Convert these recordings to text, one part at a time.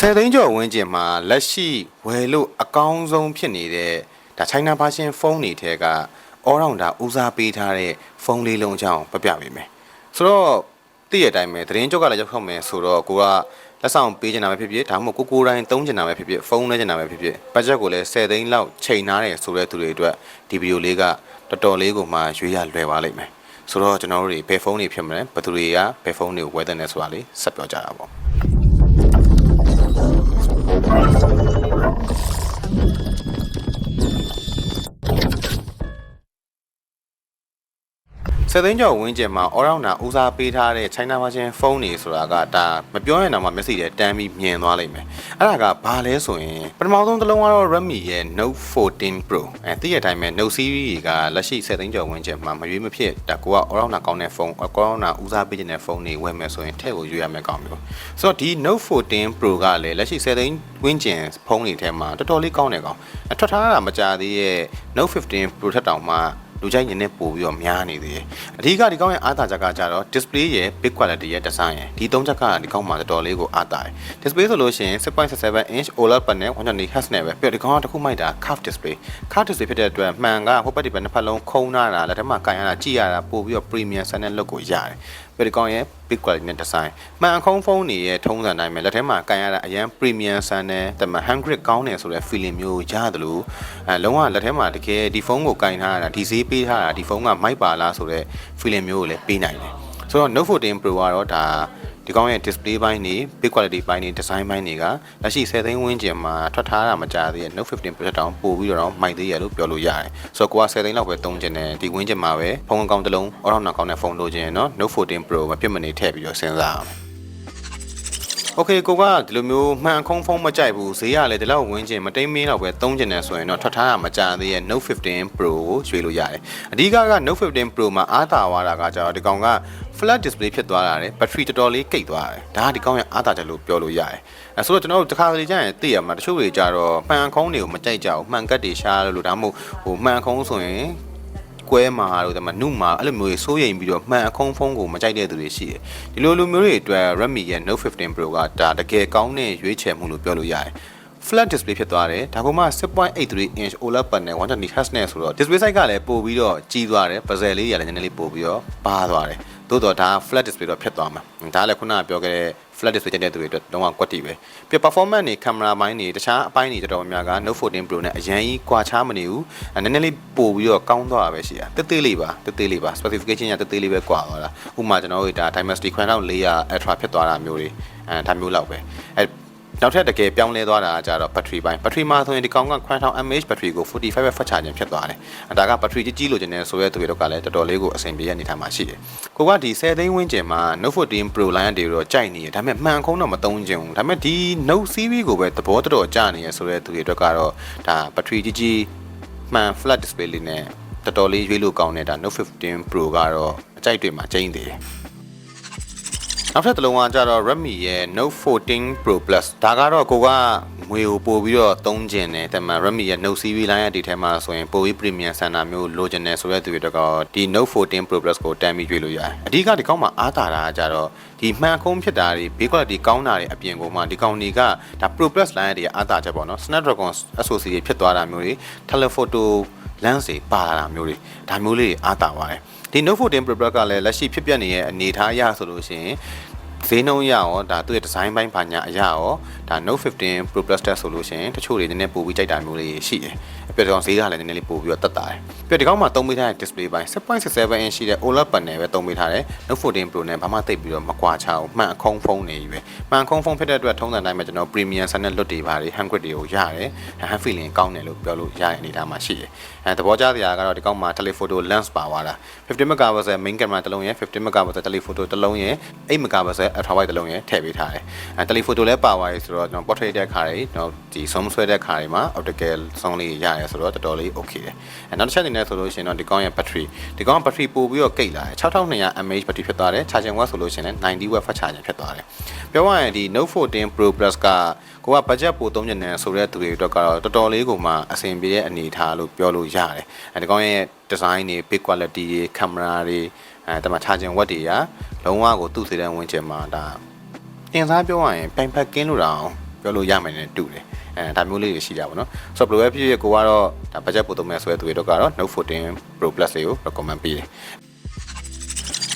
ဆယ်သိန်းကျော်ဝန်းကျင်မှာလက်ရှိဝယ်လို့အကောင်းဆုံးဖြစ်နေတဲ့ဒါ China version ဖုန်းတွေထဲက all rounder ဦးစားပေးထားတဲ့ဖုန်းလေးလုံးအကြောင်းပြပြပေးမယ်ဆိုတော့တည့်ရတိုင်းပဲသတင်းကြုတ်ကလည်းရောက်ခဲ့မယ်ဆိုတော့ကိုကလက်ဆောင်ပေးချင်တာပဲဖြစ်ဖြစ်ဒါမှမဟုတ်ကိုကိုယ်တိုင်းသုံးချင်တာပဲဖြစ်ဖြစ်ဖုန်းလဲချင်တာပဲဖြစ်ဖြစ်ဘတ်ဂျက်ကိုလည်း10သိန်းလောက်ချိန်ထားတယ်ဆိုတဲ့သူတွေအတွက်ဒီဗီဒီယိုလေးကတော်တော်လေးကိုမှရွေးရလွယ်ပါလိမ့်မယ်ဆိုတော့ကျွန်တော်တို့တွေဘယ်ဖုန်းတွေဖြစ်မလဲဘယ်သူတွေကဘယ်ဖုန်းတွေကိုဝယ်တဲ့လဲဆိုတာလေးဆက်ပြောကြတာပေါ့ စက်သိန်းကျော်ဝင်းကျင်မှာ all rounder ဦးစားပေးထားတဲ့ China version ဖုန်းတွေဆိုတာကဒါမပြောရင်တော့မှမျက်စိထဲတန်းပြီးမြင်သွားလိမ့်မယ်အဲ့ဒါကဘာလဲဆိုရင်ပထမဆုံးတစ်လုံးကတော့ Redmi ရဲ့ Note 14 Pro အဲသိရတဲ့အတိုင်းပဲ Note series ကလက်ရှိစက်သိန်းကျော်ဝင်းကျင်မှာမရွေးမဖြစ်ဒါကိုက all rounder ကောင်းတဲ့ဖုန်း all rounder ဦးစားပေးတဲ့ဖုန်းတွေဝယ်မယ်ဆိုရင်ထည့်ကိုရွေးရမယ်ကောင်းမျိုးဆိုတော့ဒီ Note 14 Pro ကလည်းလက်ရှိစက်သိန်းဝင်းကျင်ဖုန်းတွေထဲမှာတော်တော်လေးကောင်းတယ်ကောင်အထွက်ထားတာမကြသေးရဲ့ Note 15 Pro ထက်တောင်မှ လူကြိုက်ရင်နဲ့ပို့ပြီးတော့များနေသေးတယ်အဓိကဒီကောင်းရဲ့အားသာချက်ကကြတော့ display ရဲ့ big quality ရဲ့ design ရဲ့ဒီသုံးချက်ကဒီကောင်းမှာတော်တော်လေးကိုအားသာတယ် display ဆိုလို့ရှိရင်6.7 inch OLED panel 120 Hz နဲ့ပဲပြီးတော့ဒီကောင်းကတစ်ခုမိုက်တာ curve display curve display ဖြစ်တဲ့အတွက်မှန်ကဟိုဘက်ဒီဘက်နှစ်ဖက်လုံးခုံးနာတာလက်ထက်မှာကန်ရတာကြည့်ရတာပို့ပြီးတော့ premium ဆန်တဲ့ look ကိုရတယ် ပြီးတော့ဒီကောင်းရဲ့ big quality နဲ့ design မှန်အခုံးဖုန်းတွေရဲ့ထုံးစံတိုင်းပဲလက်ထဲမှာကန်ရတာအရန် premium ဆန်တဲ့တမန် hand grip ကောင်းတယ်ဆိုတဲ့ feeling မျိုးရတယ်လို့အဲလုံးဝလက်ထဲမှာတကယ်ဒီဖုန်းကိုကန်ထားရတာဒီဈေးပေးထားတာဒီဖုန်းကမိုက်ပါလားဆိုတဲ့ feeling မျိုးကိုလည်းပေးနိုင်တယ်ဆိုတော့ Note 14 Pro ကတော့ဒါ ဒီကောင်းရဲ့ display ဘိုင်းနေ big quality ဘိုင်းနေ design ဘိုင်းတွေကလက်ရှိ10သိန်းဝန်းကျင်မှာထွက်ထားတာမကြသေးတဲ့ Note 15 Pro တောင်ပို့ပြီးတော့မိုက်သေးရလို့ပြောလို့ရတယ်ဆိုတော့ကိုက10သိန်းလောက်ပဲသုံးချင်တယ်ဒီဝန်းကျင်မှာပဲဖုန်းအကောင့်တစ်လုံး all round ကောင်းတဲ့ဖုန်းလိုချင်ရင်တော့ Note 14 Pro မပြတ်မနေထည့်ပြီးတော့စဉ်းစားအောင် โอเคကိုကဒီလိုမျိုးမှန်ခုံးဖုံးမကြိုက်ဘူးဈေးရလဲဒီလောက်ဝင်းကျင်မတိမ်မင်းတော့ပဲသုံးကျင်တယ်ဆိုရင်တော့ထွက်ထားတာမကြသေးရဲ့ Note 15 Pro ကိုရွေးလို့ရတယ်အဓိကက Note 15 Pro မှာအားသာသွားတာကကျတော့ဒီကောင်က flat display ဖြစ်သွားတာတယ်ဘက်ထရီတော်တော်လေးကိတ်သွားတယ်ဒါကဒီကောင်ရဲ့အားသာချက်လို့ပြောလို့ရတယ်အဲဆိုတော့ကျွန်တော်တို့တစ်ခါတလေကြာရင်သိရမှာတချို့တွေကြတော့မှန်ခုံးတွေကိုမကြိုက်ကြဘူးမှန်ကတ်တွေရှားလို့ဒါမှမဟုတ်ဟိုမှန်ခုံးဆိုရင် ကွဲမာလို့ဒါမှနုမာအဲ့လိုမျိုးတွေစိုးရိမ်ပြီးတော့မှန်အခုံးဖုံးကိုမကြိုက်တဲ့သူတွေရှိတယ်ဒီလိုလူမျိုးတွေအတွက် Redmi ရဲ့ Note 15 Pro ကဒါတကယ်ကောင်းတဲ့ရွေးချယ်မှုလို့ပြောလို့ရတယ် flat display ဖြစ်သွားတယ်ဒါကမှ6.83 inch OLED panel 120 Hz နဲ့ဆိုတော့ display size ကလည်းပို့ပြီးတော့ကြီးသွားတယ် bezel လေးရလည်းနည်းနည်းလေးပို့ပြီးတော့ပါသွားတယ် သို့တော့ဒါ flat display တော့ဖြစ်သွားမှာဒါလည်းခုနကပြောခဲ့တဲ့ flat display တက်တဲ့သူတွေအတွက်လုံးဝကွက်တီပဲပြီး performance နေ camera ဘိုင်းနေတခြားအပိုင်းတွေတော်တော်များများက Note 14 Pro နဲ့အရင်ကြီးကွာခြားမနေဘူးအဲနည်းနည်းလေးပို့ပြီးတော့ကောင်းသွားတာပဲရှိတာတက်သေးလေးပါတက်သေးလေးပါ specification ကတက်သေးလေးပဲကွာသွားတာဥပမာကျွန်တော်တို့ဒါ Dimensity 9400 Ultra ဖြစ်သွားတာမျိုးတွေအဲဒါမျိုးလောက်ပဲအဲ နောက်ထပ်တကယ်ပြောင်းလဲသွားတာကကြတော့ battery ပိုင်း battery မှာဆိုရင်ဒီကောင်က Quantum mAh battery ကို45ပဲဖတ်ချခြင်းဖြစ်သွားတယ်အဲဒါက battery ကြီးကြီးလိုချင်တယ်ဆိုရဲသူတွေတော့ကလည်းတော်တော်လေးကိုအဆင်ပြေရအနေထားမှာရှိတယ်ကိုကဒီ10သိန်းဝန်းကျင်မှာ Note 14 Pro line တွေတော့ကြိုက်နေတယ်ဒါပေမဲ့မှန်ခုံးတော့မသုံးချင်ဘူးဒါပေမဲ့ဒီ Note series ကိုပဲသဘောတော်ကြနေရဆိုရဲသူတွေအတွက်ကတော့ဒါ battery ကြီးကြီးမှန် flat display လေးနဲ့တော်တော်လေးရွေးလို့ကောင်းတဲ့ဒါ Note 15 Pro ကတော့အကြိုက်တွေမှာကျင်းသေးတယ် နောက်ထပ်တစ်လုံးကကြတော့ Redmi ရဲ့ Note 14 Pro Plus ဒါကတော့ကိုကငွေကိုပို့ပြီးတော့သုံးကျင်တယ်แต่မှာ Redmi ရဲ့ Note series line ရဲ့ဒီထဲမှာဆိုရင်ပိုပြီး premium ဆန်တာမျိုးလိုချင်တယ်ဆိုတဲ့သူတွေတော့ဒီ Note 14 Pro Plus ကိုတန်းပြီးရွေးလို့ရတယ်အဓိကဒီကောင်းမှာအားသာတာကကြတော့ဒီမှန်ခုံးဖြစ်တာတွေ big quality ကောင်းတာတွေအပြင်ကိုမှဒီကောင်တွေကဒါ Pro Plus line ရဲ့အားသာချက်ပေါ့နော် Snapdragon SoC တွေဖြစ်သွားတာမျိုးတွေ telephoto lens တွေပါလာတာမျိုးတွေဒါမျိုးလေးတွေအားသာပါတယ် ဒီ Note 14 Pro Plus ကလည်းလက်ရှိဖြစ်ပျက်နေတဲ့အနေအထားအရဆိုလို့ရှိရင် ဈေးနှုန်းရရောဒါသူ့ရဲ့ဒီဇိုင်းပိုင်းဘာညာအရရောဒါ Note 15 Pro Plus တက်ဆိုလို့ရှိရင်တချို့တွေနည်းနည်းပိုပြီးကြိုက်တာမျိုးလေးရှိတယ်။အပြည့်ကောင်ဈေးကလည်းနည်းနည်းလေးပိုပြီးတော့တက်တာတယ်။ပြီးတော့ဒီကောင်မှာသုံးပေးထားတဲ့ display ပိုင်း6.67 inch ရှိတဲ့ OLED panel ပဲသုံးပေးထားတယ်။ Note 14 Pro နဲ့ဘာမှသိပ်ပြီးတော့မကွာခြားဘူး။မှန်အခုံးဖုန်းနေပြီပဲ။မှန်အခုံးဖုန်းဖြစ်တဲ့အတွက်ထုံးစံတိုင်းမှာကျွန်တော် premium ဆန်တဲ့ luck တွေပါတယ် hand grip တွေကိုရတယ်။ hand feeling ကောင်းတယ်လို့ပြောလို့ရတဲ့အနေအထားမှာရှိတယ်။အဲသဘောကျစရာကတော့ဒီကောင်မှာ telephoto lens ပါသွားတာ50 megapixel main camera တစ်လုံးရဲ့50 megapixel telephoto တစ်လုံးရဲ့8 megapixel ultra wide တစ်လုံးရဲ့ထည့်ပေးထားတယ်။အဲ telephoto လည်းပါသွားပြီဆိုတော့ကျွန်တော် portrait တဲ့ခါတွေကျွန်တော်ဒီ zoom ဆွဲတဲ့ခါတွေမှာ optical zoom လေးရတယ်ဆိုတော့တော်တော်လေး okay တယ်။အဲနောက်တစ်ချက်အနေနဲ့ဆိုလို့ရှိရင်တော့ဒီကောင်ရဲ့ battery ဒီကောင် battery ပို့ပြီးတော့ကိတ်လာတယ်6200 mAh battery ဖြစ်သွားတယ် charging watt ဆိုလို့ရှိရင်လည်း90 watt fast charging ဖြစ်သွားတယ်။ပြောရရင်ဒီ Note 14 Pro Plus ကကိုက budget ပိုသုံးနေတယ်ဆိုတဲ့သူတွေအတွက်ကတော့တော်တော်လေးကိုမှအဆင်ပြေတဲ့အနေအထားလို့ပြောလို့ရတယ်။အဲဒီကောင်ရဲ့ design တွေ big quality တွေ camera တွေအဲတမ charging watt တွေက လုံးဝကိုသူ့စေတဲ့ဝင်ချင်မှာဒါတင်စားပြောရရင်ပြိုင်ဖက်ကင်းလို့တောင် ပြောလို့ရမယ်နဲ့တူတယ်အဲဒါမျိုးလေးတွေရှိကြပါတော့ဆိုတော့ဘယ်လိုပဲဖြစ်ဖြစ်ကိုကတော့ဒါ budget ပို့သုံးမဲ့ဆိုတဲ့သူတွေတော့ကတော့ Note 14 Pro Plus တွေကို recommend ပေးတယ်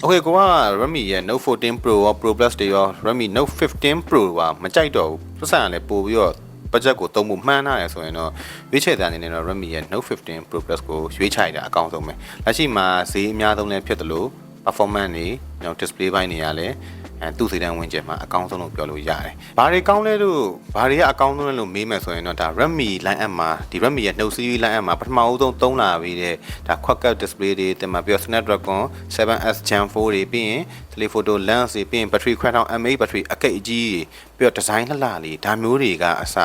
โอเคကိုက Redmi ရဲ့ Note 14 Pro ရော Pro Plus တွေရော Redmi Note 15 Pro ကမကြိုက်တော့ဘူးပတ်စံကလည်းပို့ပြီးတော့ budget ကိုသုံးဖို့မှန်းထားတယ်ဆိုရင်တော့ရွေးချယ်တဲ့အနေနဲ့တော့ Redmi ရဲ့ Note 15 Pro Plus ကိုရွေးချယ်တာအကောင်းဆုံးပဲလက်ရှိမှာဈေးအများဆုံးလည်းဖြစ်တယ်လို့ performance တွေကျွန်တော် display ဘိုင်းတွေကလည်းအဲသူ့စီတန်းဝင်ကျင်မှာအကောင်းဆုံးလို့ပြောလို့ရတယ်။ဘာတွေကောင်းလဲလို့ဘာတွေကအကောင်းဆုံးလဲလို့မေးမယ်ဆိုရင်တော့ဒါ Redmi line up မှာဒီ Redmi ရဲ့ Note series line up မှာပထမအဦးဆုံးသုံးလာပြီးတဲ့ဒါ quad display တွေတင်မှာပြီးတော့ Snapdragon 7S Gen 4တွေပြီးရင် telephoto lens တွေပြီးရင် battery ခွဲထောင် mAh battery အကိတ်အကြီးတွေပြီးတော့ design လှလှလေးဒါမျိုးတွေကအစ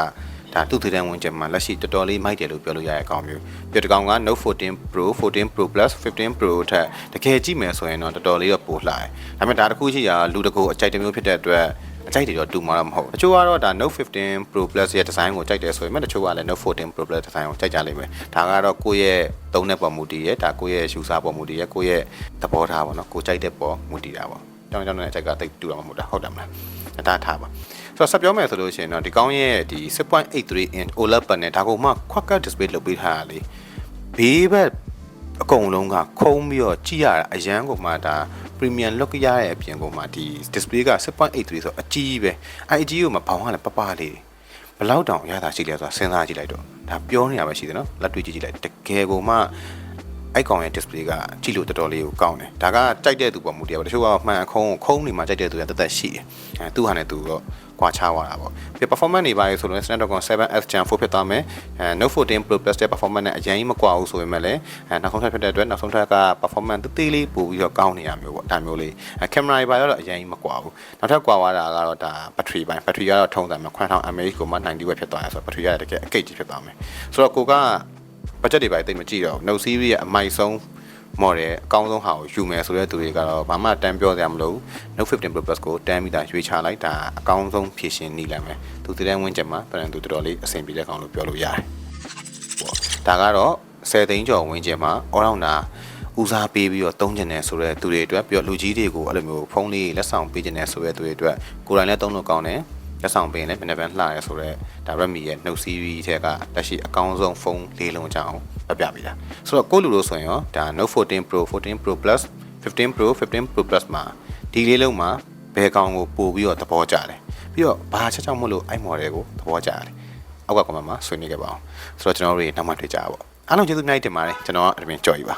ဒါသူ့သေးတဲ့ဝင်ချက်မှာလက်ရှိတော်တော်လေးမိုက်တယ်လို့ပြောလို့ရတဲ့အကောင်းမျိုးပြီးတော့ဒီကောင်က Note 14 Pro 14 Pro Plus 15 Pro ထက်တကယ်ကြည့်မယ်ဆိုရင်တော့တော်တော်လေးတော့ပိုလှတယ်ဒါပေမဲ့ဒါတစ်ခုရှိတာလူတကူအကြိုက်တစ်မျိုးဖြစ်တဲ့အတွက်အကြိုက်တွေတော့တူမှာတော့မဟုတ်ဘူးတချို့ကတော့ဒါ Note 15 Pro Plus ရဲ့ design ကိုကြိုက်တယ်ဆိုရင်မှတချို့ကလည်း Note 14 Pro Plus design ကိုကြိုက်ကြလိမ့်မယ်ဒါကတော့ကိုယ့်ရဲ့သုံးတဲ့ပေါ်မူတည်ရဲ့ဒါကိုယ့်ရဲ့ user ပေါ်မူတည်ရဲ့ကိုယ့်ရဲ့သဘောထားပေါ့နော်ကိုကြိုက်တဲ့ပေါ်မူတည်တာပေါ့တောင်းတောင်းနဲ့အကြိုက်ကတိတ်တူတော့မှာမဟုတ်တာဟုတ်တယ်မလား အတားထားပါဆိုတော့ဆက်ပြောမယ်ဆိုလို့ရှိရင်တော့ဒီကောင်းရဲ့ဒီ6.83 inch OLED panel ဒါကိုမှ quad display လုပ်ပေးထားတာလေဘေးဘက်အကုန်လုံးကခုံးပြီးတော့ကြည့်ရတာအရန်ကိုမှဒါ premium look ရတဲ့အပြင်ကိုမှဒီ display က6.83ဆိုတော့အကြီးပဲအဲအကြီးကိုမှဘောင်းကလည်းပပလေးဘယ်လောက်တောင်ရတာရှိလဲဆိုတာစဉ်းစားကြည့်လိုက်တော့ဒါပြောနေတာပဲရှိတယ်နော်လက်တွေ့ကြည့်ကြည့်လိုက်တကယ်ကိုမှ အဲ့ကောင်ရဲ့ display ကကြည့်လို့တော်တော်လေးကိုကောင်းတယ်ဒါကကြိုက်တဲ့သူပေါ်မူတည်ပါတချို့ကမှန်အခုံးကိုခုံးနေမှာကြိုက်တဲ့သူကတသက်ရှိတယ်အဲသူ့ဟာနဲ့သူတော့ကွာခြားသွားတာပေါ့ပြီး performance တွေပါလေဆိုလို့ Snapdragon 7S Gen 4ဖြစ်သွားမယ်အဲ Note 14 Pro Plus တဲ့ performance နဲ့အရင်ကြီးမကွာဘူးဆိုပေမဲ့လည်းအဲနောက်ဆုံးထပ်ဖြစ်တဲ့အတွက်နောက်ဆုံးထပ်က performance သေးသေးလေးပို့ပြီးတော့ကောင်းနေရမျိုးပေါ့ဒါမျိုးလေးအဲ camera တွေပါတော့အရင်ကြီးမကွာဘူးနောက်ထပ်ကွာသွားတာကတော့ဒါ battery ပိုင်း battery ကတော့ထုံးတယ်မှာ9000 mAh ကိုမှ90 watt ဖြစ်သွားရဆိုတော့ battery ကတကယ်အကိတ်ကြီးဖြစ်သွားမယ်ဆိုတော့ကိုက budget တွေပါတိတ်မကြည့်တော့ Note series ရဲ့အမိုက်ဆုံး model အကောင်းဆုံးဟာကိုယူမယ်ဆိုတဲ့သူတွေကတော့ဘာမှတန်းပြောစရာမလိုဘူး Note 15 Pro Plus ကိုတန်းပြီးသားရွေးချလိုက်တာအကောင်းဆုံးဖြည့်ရှင်နေလိုက်မယ်သူတည်းဝင်ချက်မှာတရန်သူတော်တော်လေးအဆင်ပြေတဲ့ကောင်လို့ပြောလို့ရတယ်ပေါ့ဒါကတော့10သိန်းကျော်ဝင်ချက်မှာ all rounder ဦးစားပေးပြီးတော့တုံးကျင်တယ်ဆိုတဲ့သူတွေအတွက်ပြီးတော့လူကြီးတွေကိုအဲ့လိုမျိုးဖုန်းလေးလက်ဆောင်ပေးကျင်တယ်ဆိုတဲ့သူတွေအတွက်ကိုယ်တိုင်လည်းတုံးလို့ကောင်းတယ် လက်ဆောင်ပေးရင်လည်းမနေ့ကလှရဲဆိုတော့ဒါ Redmi ရဲ့ Note series ထဲကလက်ရှိအကောင်းဆုံးဖုန်းလေးလုံးကြောင်းပြပြပေးတာဆိုတော့ကိုလူလို့ဆိုရင်ရောဒါ Note 14 Pro 14 Pro Plus 15 Pro 15 Pro Plus မှာဒီလေးလုံးမှာဘယ်ကောင်ကိုပို့ပြီးတော့သဘောကျတယ်ပြီးတော့ဘာချက်ကြောင့်မလို့အဲ့ model ကိုသဘောကျတယ်အောက်က comment မှာဆွေးနွေးခဲ့ပါအောင်ဆိုတော့ကျွန်တော်တို့တွေနောက်မှတွေ့ကြပါပေါ့အားလုံးကျေးဇူးအများကြီးတင်ပါတယ်ကျွန်တော်ကအပြင်ကြော်ယူပါ